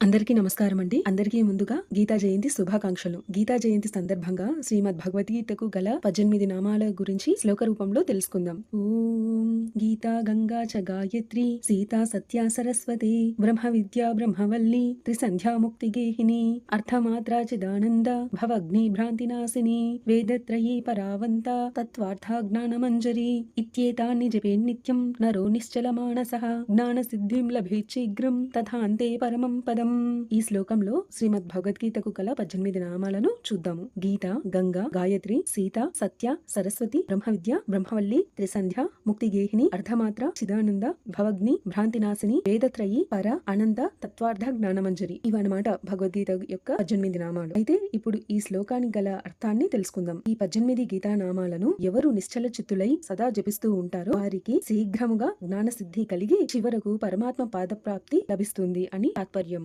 అందరికీ నమస్కారం అండి. అందరికీ ముందుగా గీతా జయంతి శుభాకాంక్షలు. గీతా జయంతి సందర్భంగా శ్రీమద్ భగవద్గీతకు గల పద్దెనిమిది నామాల గురించి శ్లోక రూపంలో తెలుసుకుందాం. ఓం గీతా గంగా చ గాయత్రి సీతా సత్యా సరస్వతి బ్రహ్మ విద్యా బ్రహ్మవల్లి త్రిసంధ్యాముక్తి గేహిని అర్థమాత్రా చిదానంద భవగ్ని భ్రాంతి నాశిని వేదత్రయీ పరావంత తత్వార్థ జ్ఞానమంజరి ఇత్యేతాన్ని జపేన్నిత్యం నరో నిశ్చల మానస జ్ఞాన సిద్ధిం లభేత్ శీఘ్రం తథాంతే పరమం పదం. ఈ శ్లోకంలో శ్రీమద్ భగవద్గీతకు కల పద్దెనిమిది నామాలను చూద్దాము. గీత గంగా గాయత్రి సీత సత్య సరస్వతి బ్రహ్మ విద్య బ్రహ్మవల్లి త్రిసంధ్య ముక్తి గేహిని అర్ధమాత్ర చిదానంద భవగ్ని భ్రాంతినాశిని వేదత్రయి పర అనంత తత్వార్థ జ్ఞానమంజరి. ఇవన్నమాట భగవద్గీత యొక్క పద్దెనిమిది నామాలు. అయితే ఇప్పుడు ఈ శ్లోకానికి గల అర్థాన్ని తెలుసుకుందాం. ఈ పద్దెనిమిది గీతా నామాలను ఎవరు నిశ్చల చిత్తులై సదా జపిస్తూ ఉంటారో వారికి శీఘ్రముగా జ్ఞాన సిద్ధి కలిగి చివరకు పరమాత్మ పాదప్రాప్తి లభిస్తుంది అని తాత్పర్యము.